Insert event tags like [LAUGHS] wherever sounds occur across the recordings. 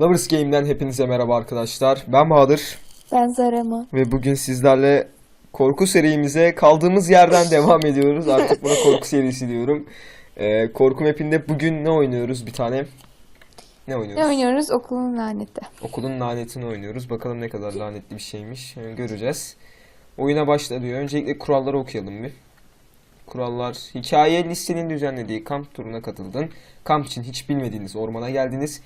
Lovers Game'den hepinize merhaba arkadaşlar. Ben Bahadır Ben Zarema. ve bugün sizlerle korku serimize kaldığımız yerden [LAUGHS] devam ediyoruz. Artık buna korku serisi diyorum. Ee, korku mapinde bugün ne oynuyoruz bir tane? Ne Ne oynuyoruz? oynuyoruz? Okulun laneti. Okulun lanetini oynuyoruz. Bakalım ne kadar lanetli bir şeymiş. Ee, göreceğiz. Oyuna başla diyor. Öncelikle kuralları okuyalım bir. Kurallar. Hikaye listenin düzenlediği kamp turuna katıldın. Kamp için hiç bilmediğiniz ormana geldiniz.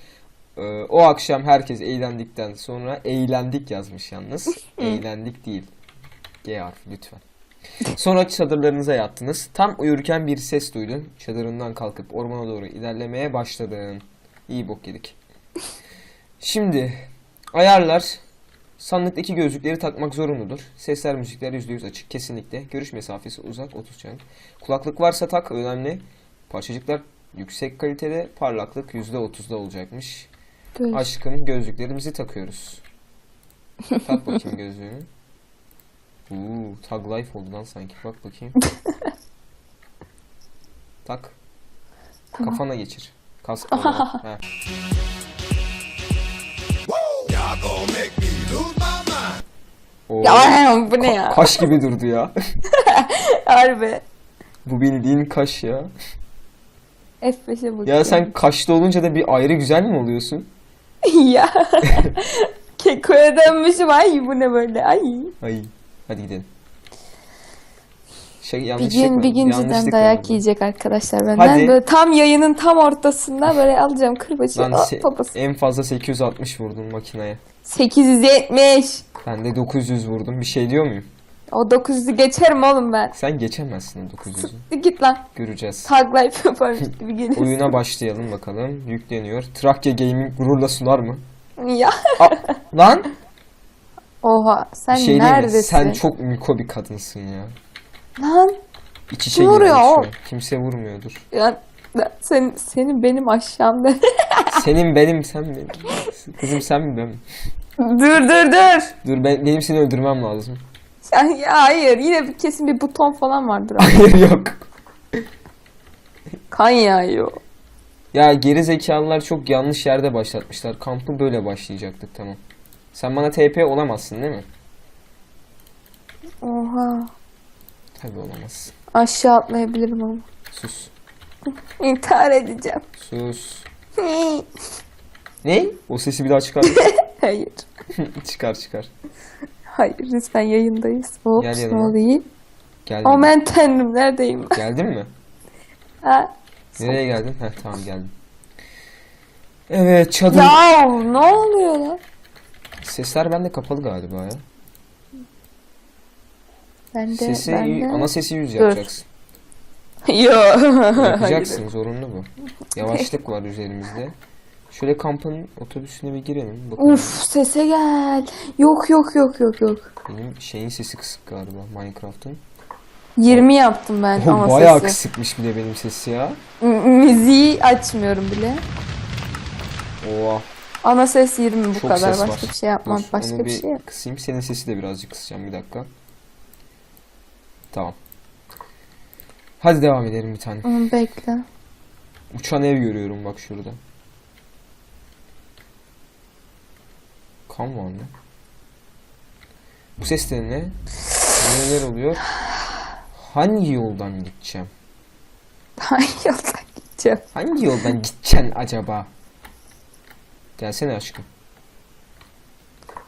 Ee, o akşam herkes eğlendikten sonra eğlendik yazmış yalnız. [LAUGHS] eğlendik değil. G harfi lütfen. Sonra çadırlarınıza yattınız. Tam uyurken bir ses duydun. Çadırından kalkıp ormana doğru ilerlemeye başladın. İyi bok yedik. Şimdi ayarlar sandıktaki gözlükleri takmak zorunludur. Sesler müzikler %100 açık kesinlikle. Görüş mesafesi uzak 30 can. Kulaklık varsa tak önemli. Parçacıklar yüksek kalitede parlaklık %30'da olacakmış. Dur. Aşkım gözlüklerimizi takıyoruz. [LAUGHS] Tak bakayım gözlüğünü. Uuu tag life oldu lan sanki. Bak bakayım. [LAUGHS] tak. Kafana geçir. Kask. [LAUGHS] Oo, Ya bu ne ya? kaş gibi durdu ya. Harbi. Bu bildiğin kaş ya. F5'e bak. Ya sen kaşlı olunca da bir ayrı güzel mi oluyorsun? [LAUGHS] ya. Kekoya dönmüşüm. Ay bu ne böyle? Ay. Ay. Hadi gidelim. Şey, Bir gün bir gün cidden dayak var. yiyecek arkadaşlar benden. Hadi. Böyle tam yayının tam ortasında böyle alacağım kırbacı. Lan Hop, se- babası. en fazla 860 vurdum makineye. 870. Ben de 900 vurdum. Bir şey diyor muyum? O 900'ü geçerim oğlum ben. Sen geçemezsin o 900'ü. Git lan. Göreceğiz. Tag life yaparmış gibi geliyorsun. Oyuna başlayalım bakalım. Yükleniyor. Trakya Gaming gururla sunar mı? Ya. Aa, lan! Oha sen şey neredesin? Sen çok miko bir kadınsın ya. Lan. İç içe vuruyor şu. Kimse vurmuyordur. Ya sen senin benim aşağımda. [LAUGHS] Senin benim sen benim. Kızım sen mi ben mi? dur dur dur. Dur ben, benim seni öldürmem lazım. Sen, ya hayır yine bir, kesin bir buton falan vardır. abi. Hayır yok. kan yağıyor. Ya geri zekalılar çok yanlış yerde başlatmışlar. Kampı böyle başlayacaktık tamam. Sen bana TP olamazsın değil mi? Oha. Tabii olamazsın. Aşağı atlayabilirim ama. Sus. İntihar edeceğim. Sus. [LAUGHS] Ne? O sesi bir daha çıkar. [LAUGHS] hayır. [LAUGHS] çıkar çıkar. Hayır lütfen yayındayız. Ops Gel ne yanıma. oluyor? Geldin. Aman tanrım neredeyim? [LAUGHS] Geldin mi? Ha? Nereye geldin? Heh tamam geldim. Evet çadır. Ya ne oluyor lan? Sesler bende kapalı galiba ya. Ben de, Sesi ben de. ana sesi yüz yapacaksın. [LAUGHS] Yo. Yapacaksın zorunlu bu. [LAUGHS] Yavaşlık var üzerimizde. Şöyle kampın otobüsüne bir girelim. Bakalım. Uf sese gel. Yok yok yok yok yok. Benim şeyin sesi kısık galiba Minecraft'ın. 20 yaptım ben Oh, ama bayağı sesi. kısıkmış bir de benim sesi ya. M- müziği açmıyorum bile. Oha. Ana ses 20 bu Çok kadar. Başka var. bir şey yapmam. Dur, Başka onu bir şey kısayım. Senin sesi de birazcık kısacağım bir dakika. Tamam. Hadi devam edelim bir tane. Bekle. Uçan ev görüyorum bak şurada. Kan var mı? Bu ses de ne? Neler oluyor? Hangi yoldan gideceğim? Hangi yoldan gideceğim? Hangi yoldan gideceksin acaba? Gelsene aşkım.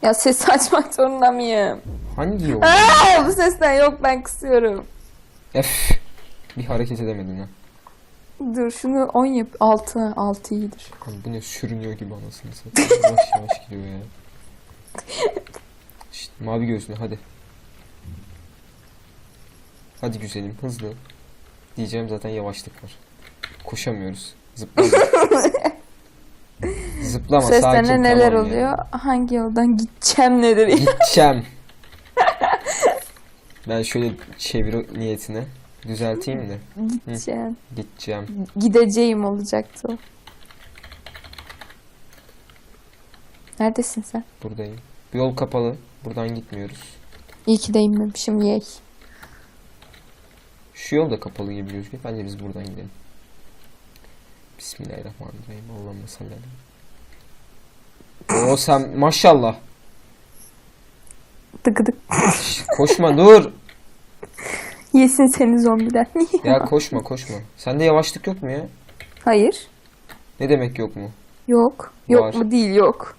Ya ses açmak zorunda mıyım? Hangi? Aa, bu sesten yok ben kısıyorum. Ef. Bir hareket edemedin ha. Dur şunu 10 yap. 6. 6 iyidir. Lan bu ne sürünüyor gibi anasını satayım. Yavaş yavaş gidiyor ya. [LAUGHS] Şşt, mavi gözlü hadi. Hadi güzelim hızlı. Diyeceğim zaten yavaşlık var. Koşamıyoruz. [LAUGHS] Zıplama. Zıplama sakin Seslerine neler tamam ya. oluyor? Hangi yoldan gideceğim nedir? Gideceğim. [LAUGHS] ben şöyle çeviri niyetine düzelteyim de. gideceğim. Gideceğim. Gideceğim olacaktı o. Neredesin sen? Buradayım. Bu yol kapalı. Buradan gitmiyoruz. İyi ki de inmemişim yey. Şu yol da kapalı gibi gözüküyor. Bence biz buradan gidelim. Bismillahirrahmanirrahim. Allah'ım salli aleyhi. Oo sen maşallah. Dık dık. Koşma dur. [LAUGHS] Yesin seni zombiler. Ya koşma koşma. Sende yavaşlık yok mu ya? Hayır. Ne demek yok mu? Yok. Yok Var. mu değil yok.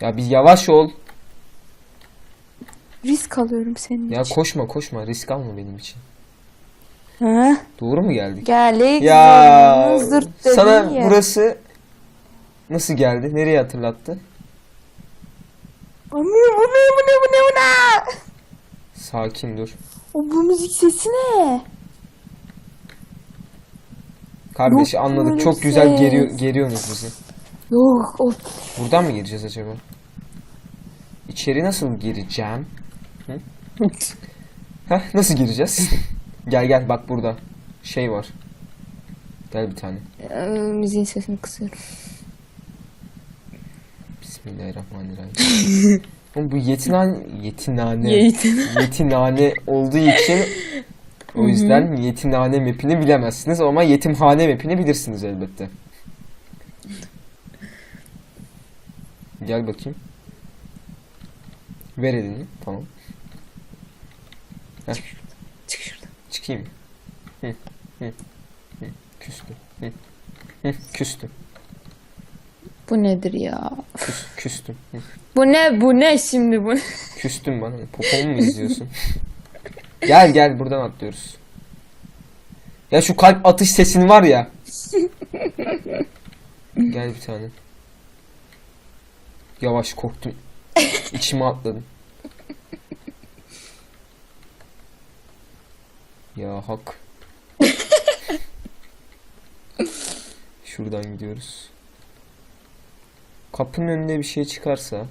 Ya bir yavaş ol. Risk alıyorum senin Ya için. koşma koşma risk alma benim için. Ha? Doğru mu geldik? Geldik. Ya zırt dedin sana ya. burası nasıl geldi? Nereye hatırlattı? Bu ne bu ne bu ne bu ne bu ne? Sakin dur. O bu müzik sesi ne? Kardeş Yok anladık. böyle Çok güzel ses. geriyor, geriyorsunuz bizi. Yok o Buradan mı gireceğiz acaba? İçeri nasıl gireceğim? Hı? [LAUGHS] Heh, nasıl gireceğiz? [LAUGHS] gel gel bak burada. Şey var. Gel bir tane. Ee, müziğin sesini kısıyorum. Bismillahirrahmanirrahim. [LAUGHS] Oğlum bu yetinane, yetinane, Yetinane. yetinane olduğu için o yüzden yetinane mapini bilemezsiniz ama yetimhane mapini bilirsiniz elbette. Gel bakayım. Ver elini. Tamam. Heh, Çık şuradan. çıkayım. Hı, hı, hı. Küstüm. Hı, hı, küstüm. Bu nedir ya? Küs, küstüm. Hı. Bu ne bu ne şimdi bu ne? Küstün bana. Popomu mu izliyorsun? gel gel buradan atlıyoruz. Ya şu kalp atış sesin var ya. [LAUGHS] gel bir tane. Yavaş korktum. [LAUGHS] İçime atladım. Ya hak. [LAUGHS] Şuradan gidiyoruz. Kapının önünde bir şey çıkarsa.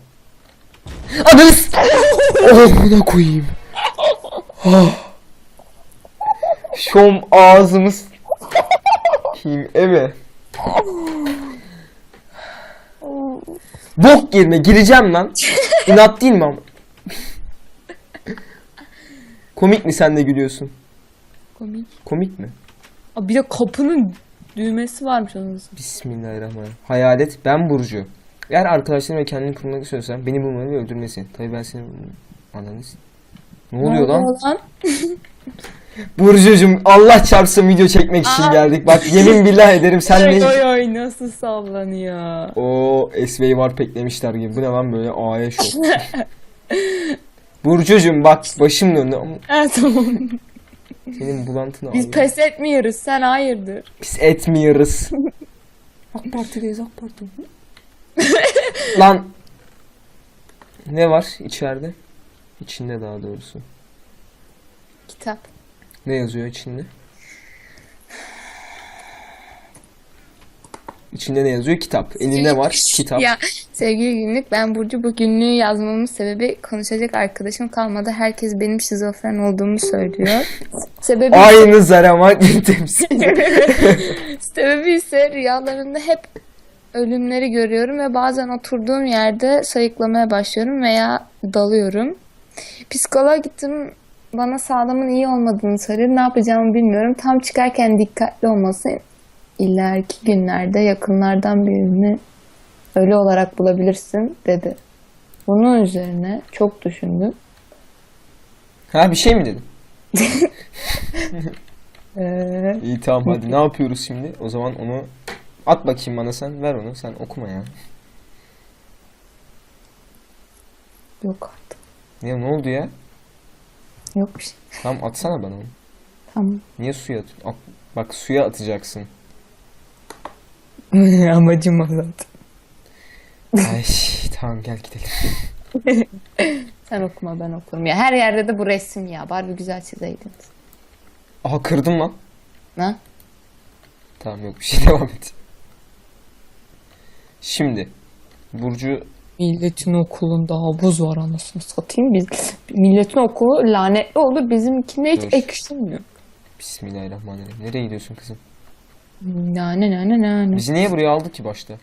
Ananız! [LAUGHS] Oh buna koyayım. Ah. Şom ağzımız. Kim eve. Bok yerine gireceğim lan. [LAUGHS] İnat değil mi ama? Komik mi sen de gülüyorsun? Komik. Komik mi? Aa, bir de kapının düğmesi varmış onun. Bismillahirrahmanirrahim. Hayalet ben Burcu. Eğer arkadaşlarım ve kendini kurmak istiyorsan beni bulmanı ve öldürmesi. Tabii ben seni... Ananız. Ne oluyor lan? lan? [LAUGHS] Burcucuğum Allah çarpsın video çekmek için Aa. geldik. Bak yemin billah ederim sen ne... oy oy nasıl sallanıyor. O SV'yi var peklemişler gibi. Bu ne lan böyle A'ya şok. [LAUGHS] Burcucuğum bak başım döndü Ha tamam. senin bulantını Biz alayım. pes etmiyoruz sen hayırdır. Biz etmiyoruz. [LAUGHS] AK Parti'deyiz AK Parti. lan ne var içeride? İçinde daha doğrusu. Kitap. Ne yazıyor içinde? İçinde ne yazıyor? Kitap. Elinde var kitap. Ya sevgili günlük ben Burcu bu günlüğü yazmamın sebebi konuşacak arkadaşım kalmadı. Herkes benim şizofren olduğumu söylüyor. [LAUGHS] sebebi Aynı zaramak. [LAUGHS] Sebebi ise rüyalarımda hep ölümleri görüyorum ve bazen oturduğum yerde sayıklamaya başlıyorum veya dalıyorum. Psikoloğa gittim bana sağlamın iyi olmadığını söyledi. Ne yapacağımı bilmiyorum. Tam çıkarken dikkatli olması ileriki günlerde yakınlardan birini ölü olarak bulabilirsin dedi. Bunun üzerine çok düşündüm. ha bir şey mi dedin? [LAUGHS] Ee, İyi tamam hadi ne yapıyoruz şimdi? O zaman onu at bakayım bana sen. Ver onu sen okuma ya. yok artık. Niye ne oldu ya? Yok bir şey. Tamam atsana bana onu. Tamam. Niye suya at? At- Bak suya atacaksın. [LAUGHS] Amacım o zaten. Ay tamam gel gidelim. [LAUGHS] Sen okuma ben okurum. Ya her yerde de bu resim ya. Bari bir güzel çizeydiniz. Aha kırdım lan. Ne? Tamam yok bir şey [LAUGHS] devam et. Şimdi Burcu Milletin okulunda havuz var anasını satayım biz. Milletin okulu lanetli olur. Bizimkinde hiç Dur. eksilmiyor. Bismillahirrahmanirrahim. Nereye gidiyorsun kızım? Nane nane nane. Bizi niye buraya aldı ki başta?